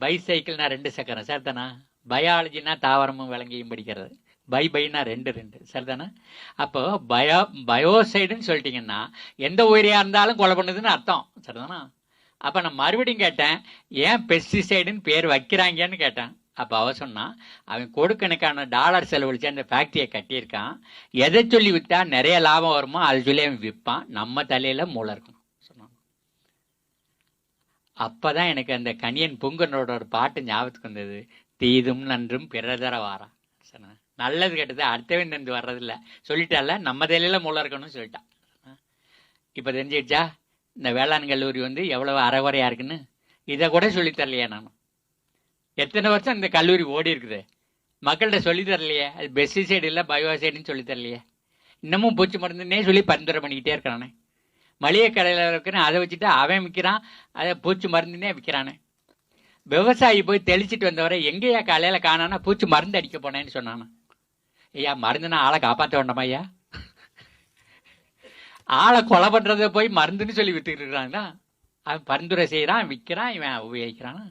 பைசைக்கிள்னா ரெண்டு சக்கரம் சரிதானா பயாலஜினா தாவரமும் விலங்கியும் படிக்கிறது. பை பைனா ரெண்டு ரெண்டு சரிதானே அப்போ பயோ பயோசைடுன்னு சொல்லிட்டீங்கன்னா எந்த உயிரியாக இருந்தாலும் கொலை பண்ணுதுன்னு அர்த்தம் சரிதானா அப்போ நான் மறுபடியும் கேட்டேன் ஏன் பெஸ்டிசைடுன்னு பேர் வைக்கிறாங்கன்னு கேட்டேன். அப்போ அவ சொன்னான் அவன் கொடுக்கணுக்கான டாலர் செலவழிச்சு அந்த ஃபேக்ட்ரியை கட்டியிருக்கான். எதை சொல்லி விற்றா நிறைய லாபம் வருமோ அதை சொல்லி அவன் விற்பான். நம்ம தலையில் மூளை இருக்கும். அப்போ தான் எனக்கு அந்த கணியன் புங்கனோட ஒரு பாட்டு ஞாபகத்துக்கு வந்தது. தீதும் நன்றும் பிறதர வாரா. சொன்னேன் நல்லது கெட்டது. அடுத்தவன் தந்து வர்றதில்ல. சொல்லிட்டால நம்ம தலையில மூளை இருக்கணும்னு சொல்லிட்டான். இப்போ தெரிஞ்சிடுச்சா? இந்த வேளாண் கல்லூரி வந்து எவ்வளவு அறகுறையா இருக்குன்னு? இதை கூட சொல்லித் தரலையே நான் எத்தனை வருஷம் இந்த கல்லூரி ஓடி இருக்குது? மக்கள்கிட்ட சொல்லித்தரலையே? அது பெஸ்டிசைடு இல்லை பயோசைடுன்னு சொல்லித்தரலையே? இன்னமும் பூச்சி மருந்துன்னே சொல்லி பரிந்துரை பண்ணிக்கிட்டே இருக்கிறானே. மளிகை கடையில் இருக்கிறேன் அதை வச்சுட்டு அவன் விற்கிறான் அதை பூச்சி மருந்துன்னே விற்கிறானே விவசாயி போய் தெளிச்சிட்டு வந்தவரை எங்கேயா காலையில் காணானா பூச்சி மருந்து அடிக்க போனேன்னு சொன்னானா? ஐயா மருந்துனா ஆளை காப்பாற்ற வேண்டாமா ஐயா? ஆளை கொலை பண்றத போய் மருந்துன்னு சொல்லி வித்துக்கிட்டு இருக்கிறான் அவன் பரிந்துரை செய்கிறான் விற்கிறான் இவன் உபயோகிக்கிறான்?